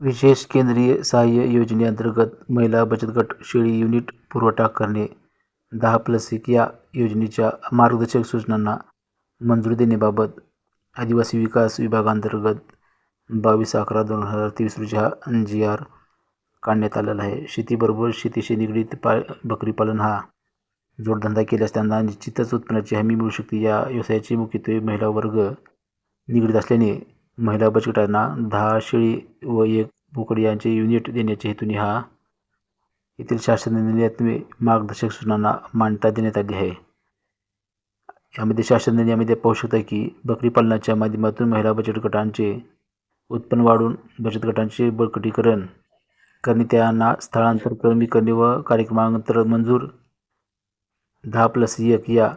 विशेष केंद्रीय सहाय्य योजनेअंतर्गत महिला बचत गट शेळी युनिट पुरवठा करणे दहा प्लस एक या योजनेच्या मार्गदर्शक सूचनांना मंजुरी देण्याबाबत आदिवासी विकास विभागांतर्गत बावीस अकरा दोन हजार तेवीस रोजी हा जी आर काढण्यात आलेला आहे. शेतीबरोबर शेतीशी निगडीत पा बकरी पालन हा जोडधंदा केल्यास त्यांना निश्चितच उत्पन्नाची हमी मिळू शकते. या व्यवसायाचे मुख्यत्वे महिला वर्ग निगडीत असल्याने महिला बचत गटांना दहा शेळी व एक बोकड यांचे युनिट देण्याच्या हेतूने हा येथील शासन मार्गदर्शक सूचनांना मान्यता देण्यात आली आहे. यामध्ये शासन यामध्ये पाहू शकता की बकरी पालनाच्या माध्यमातून महिला बचत गटांचे उत्पन्न वाढवून बचत गटांचे बळकटीकरण करणे त्यांना स्थळांतर कमी करणे व कार्यक्रमांतर मंजूर. दहा प्लस एक या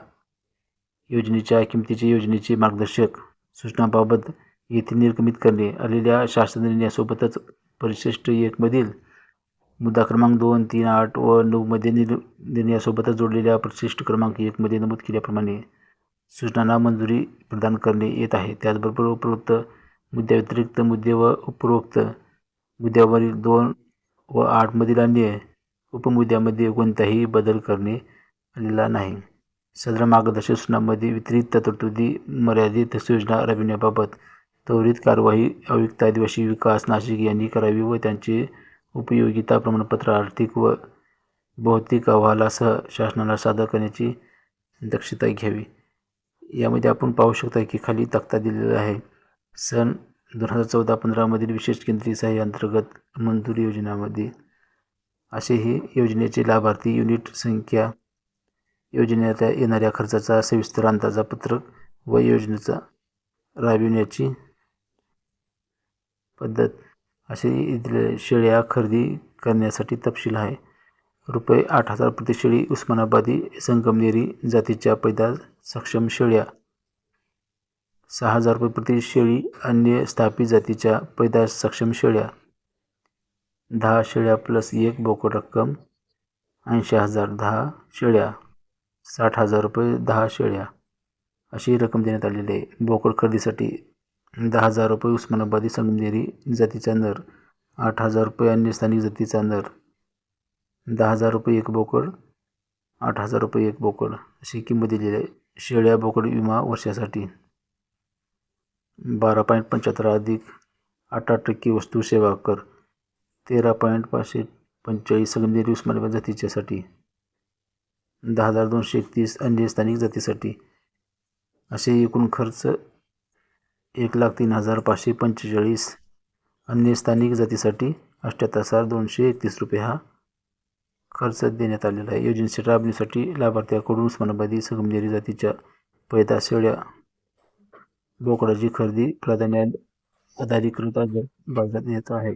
योजनेच्या किमतीचे योजनेचे मार्गदर्शक सूचनांबाबत येथे निर्गमित करणे. आलेल्या शासन निर्णयासोबतच परिशिष्ट एकमधील मुद्दा क्रमांक दोन तीन आठ व नऊमध्ये निर् निर्णयासोबतच जोडलेल्या परिशिष्ट क्रमांक एकमध्ये नमूद केल्याप्रमाणे सूचनांना मंजुरी प्रदान करणे येत आहे. त्याचबरोबर उपरोक्त मुद्द्याव्यतिरिक्त मुद्दे व उपरोक्त मुद्द्यावरील दोन व आठमधील अन्य उपमुद्द्यामध्ये कोणताही बदल करणे आलेला नाही. सदर मार्गदर्शक सूचनांमध्ये वितरित तरतुदी मर्यादित सूचना राबविण्याबाबत त्वरित कारवाई आयुक्त आदिवासी विकास नाशिक यांनी करावी व त्यांचे उपयोगिता प्रमाणपत्र आर्थिक व भौतिक अहवालासह शासनाला सादर करण्याची दक्षता घ्यावी. यामध्ये आपण पाहू शकता की खाली तक्ता दिलेला आहे. सन दोन हजार चौदा पंधरामधील विशेष केंद्रीय सहाय्य अंतर्गत मंजुरी योजनेमध्ये असे हे योजनेचे लाभार्थी युनिट संख्या योजनेत येणाऱ्या खर्चाचा सविस्तर अंदाजापत्रक व योजनेचा राबविण्याची पद्धत असे शेळ्या खरेदी करण्यासाठी तपशील आहे. रुपये आठ हजार प्रति शेळी उस्मानाबादी संगमनेरी जातीच्या पैदास सक्षम शेळ्या. सहा हजार रुपये प्रति शेळी अन्य स्थापित जातीच्या पैदास सक्षम शेळ्या. दहा शेळ्या प्लस एक बोकड रक्कम ऐंशी हजार दहा शेळ्या साठ हजार रुपये दहा शेळ्या अशी रक्कम देण्यात आलेली आहे. बोकड खरेदीसाठी दहा हजार रुपये उस्मानाबादी संगमनेरी जातीचा नर आठ हजार रुपये अन्य स्थानिक जातीचा नर दहा हजार रुपये एक बोकड आठ हजार रुपये एक बोकड अशी किंमत दिलेली आहे. शेळ्या बोकड विमा वर्षासाठी बारा पॉईंट पंच्याहत्तर अधिक अठरा टक्के वस्तू सेवा कर तेरा पॉईंट पाचशे पंचेचाळीस संगमनेरी उस्मानाबाद जातीच्यासाठी दहा हजार दोनशे एकतीस अन्य स्थानिक जातीसाठी असे एकूण खर्च एक लाख तीन हजार पाचशे पंचेचाळीस अन्य स्थानिक जातीसाठी अठ्ठ्याहत्तर हजार दोनशे एकतीस रुपये हा खर्च देण्यात आलेला आहे. योजनेसाठी राबण्यासाठी लाभार्थ्याकडून उस्मानाबादी संगमनेरी जातीच्या पैदा शेळ्या बोकडाची खरेदी प्राधान्य अधिकृत बाजारात येत आहे.